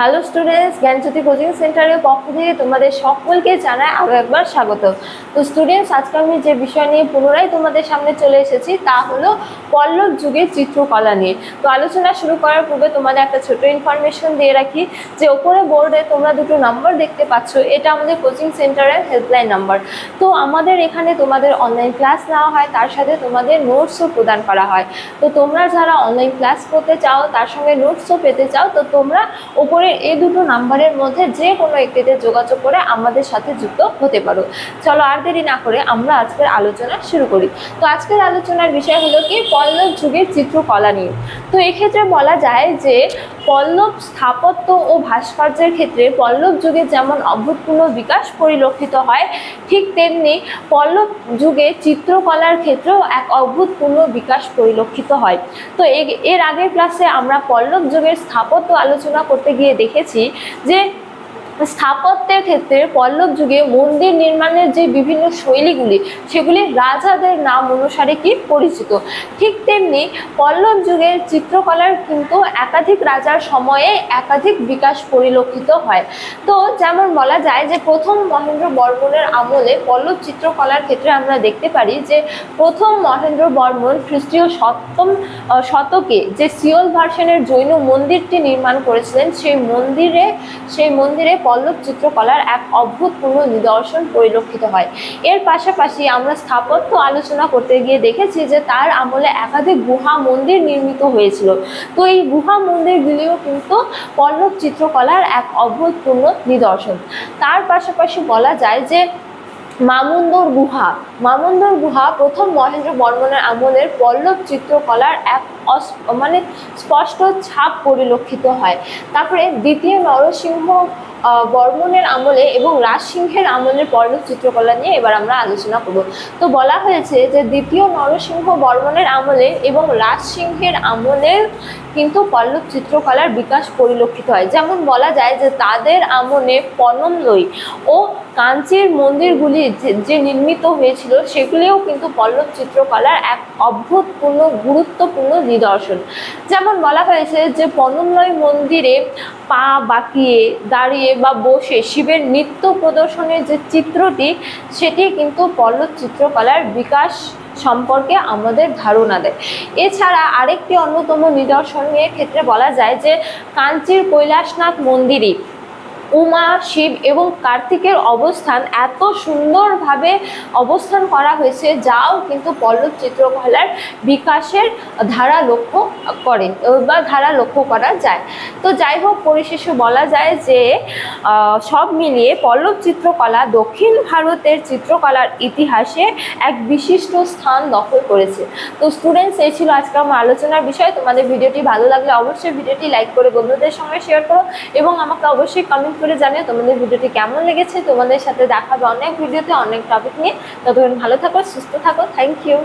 Hello students জ্ঞানজ্যোতি coaching সেন্টারের পক্ষ থেকে তোমাদের সকলকে জানায় আরও একবার স্বাগত। তো স্টুডেন্টস আজকে আমি যে বিষয় নিয়ে পুনরায় তোমাদের সামনে চলে এসেছি তা হলো পল্লব যুগের চিত্রকলা নিয়ে। তো আলোচনা শুরু করার পূর্বে তোমাদের একটা ছোট ইনফরমেশন দিয়ে রাখি যে ওপরে বোর্ডে তোমরা দুটো নাম্বার দেখতে পাচ্ছ, এটা আমাদের কোচিং সেন্টারের হেল্পলাইন নাম্বার তো আমাদের এখানে তোমাদের অনলাইন ক্লাস নেওয়া হয়, তার সাথে তোমাদের নোটসও প্রদান করা হয়। তো তোমরা যারা অনলাইন ক্লাস করতে চাও, তার সঙ্গে নোটসও পেতে চাও, তো তোমরা ওপরের এই দুটো নাম্বারের মধ্যে যে কোনো একটিতে যোগাযোগ করে আমাদের সাথে যুক্ত হতে পারো। চলো আর দেরি না করে আমরা আজকের আলোচনা শুরু করি। তো আজকের আলোচনার বিষয় হলো কি? পল্লব যুগের চিত্রকলা নিয়ে। তো এক্ষেত্রে বলা যায় যে পল্লব স্থাপত্য ও ভাস্কর্যের ক্ষেত্রে পল্লব যুগে যেমন অভূতপূর্ণ বিকাশ পরিলক্ষিত হয়, ঠিক তেমনি পল্লব যুগে চিত্রকলার ক্ষেত্রেও এক অভূতপূর্ণ বিকাশ পরিলক্ষিত হয়। তো এর আগের ক্লাসে আমরা পল্লব যুগের স্থাপত্য আলোচনা করতে গিয়ে দেখেছি যে স্থাপত্যের ক্ষেত্রে পল্লব যুগে মন্দির নির্মাণের যে বিভিন্ন শৈলীগুলি, সেগুলি রাজাদের নাম অনুসারে কি পরিচিত? ঠিক তেমনি পল্লব যুগের চিত্রকলার কিন্তু একাধিক রাজার সময়ে একাধিক বিকাশ পরিলক্ষিত হয়। তো যেমন বলা যায় যে প্রথম মহেন্দ্র বর্মনের আমলে পল্লব চিত্রকলার ক্ষেত্রে আমরা দেখতে পারি যে প্রথম মহেন্দ্র বর্মন খ্রিস্টীয় সপ্তম শতকে যে সিওল ভার্সনের জৈন মন্দিরটি নির্মাণ করেছিলেন, সেই মন্দিরে সেই মন্দিরে পল্লব চিত্রকলার এক অভূতপূর্ণ নিদর্শন পরিলক্ষিত হয়। এর পাশাপাশি আমরা স্থাপত্য আলোচনা করতে গিয়ে দেখেছি যে তার আমলে একাধিক গুহা মন্দির নির্মিত হয়েছিল। তো এই গুহা মন্দিরগুলিও কিন্তু পল্লব চিত্রকলার এক অভূতপূর্ণ নিদর্শন। তার পাশাপাশি বলা যায় যে মামুন্দর গুহা মামুন্দর গুহা প্রথম মহেন্দ্র বর্মনের আমলের পল্লব চিত্রকলার এক মানে স্পষ্ট ছাপ পরিলক্ষিত হয়। তারপরে দ্বিতীয় নরসিংহ বর্মনের আমলে এবং রাজসিংহের আমলের পল্লব চিত্রকলা নিয়ে এবার আমরা আলোচনা করব। তো বলা হয়েছে যে দ্বিতীয় নরসিংহ বর্মনের আমলে এবং রাজসিংহের আমলের কিন্তু পল্লব চিত্রকলার বিকাশ পরিলক্ষিত হয়। যেমন বলা যায় যে তাদের আমলে পনমলই ও কাঞ্চির মন্দিরগুলি যে নির্মিত হয়েছিল সেগুলিও কিন্তু পল্লব চিত্রকলার এক অভূতপূর্ণ, গুরুত্বপূর্ণ নিদর্শন। যেমন বলা হয়েছে যে পনমলয় মন্দিরে পা বাঁকিয়ে, দাঁড়িয়ে বা বসে শিবের নৃত্য প্রদর্শনের যে চিত্রটি, সেটি কিন্তু পল্লব চিত্রকলার বিকাশ সম্পর্কে আমাদের ধারণা দেয়। এছাড়া আরেকটি অন্যতম নিদর্শনের ক্ষেত্রে বলা যায় যে, কাঞ্চির কৈলাসনাথ মন্দিরই উমা, শিব এবং কার্তিকের অবস্থান এত সুন্দরভাবে অবস্থান করা হয়েছে, যাও কিন্তু পল্লব চিত্রকলার বিকাশের ধারা লক্ষ্য করে বা ধারা লক্ষ্য করা যায়। তো যাই হোক, পরিশেষে বলা যায় যে সব মিলিয়ে পল্লব চিত্রকলা দক্ষিণ ভারতের চিত্রকলার ইতিহাসে এক বিশিষ্ট স্থান দখল করেছে। তো স্টুডেন্টস এই ছিল আজকে আমার আলোচনার বিষয়। তোমাদের ভিডিওটি ভালো লাগলে অবশ্যই ভিডিওটি লাইক করে বন্ধুদের সঙ্গে শেয়ার করো এবং আমাকে অবশ্যই কমেন্ট করে জানিও তোমাদের ভিডিওটি কেমন লেগেছে। তোমাদের সাথে দেখাবে অনেক ভিডিওতে, অনেক টপিক নিয়ে। ততক্ষণ ভালো থাকো, সুস্থ থাকো। Thank you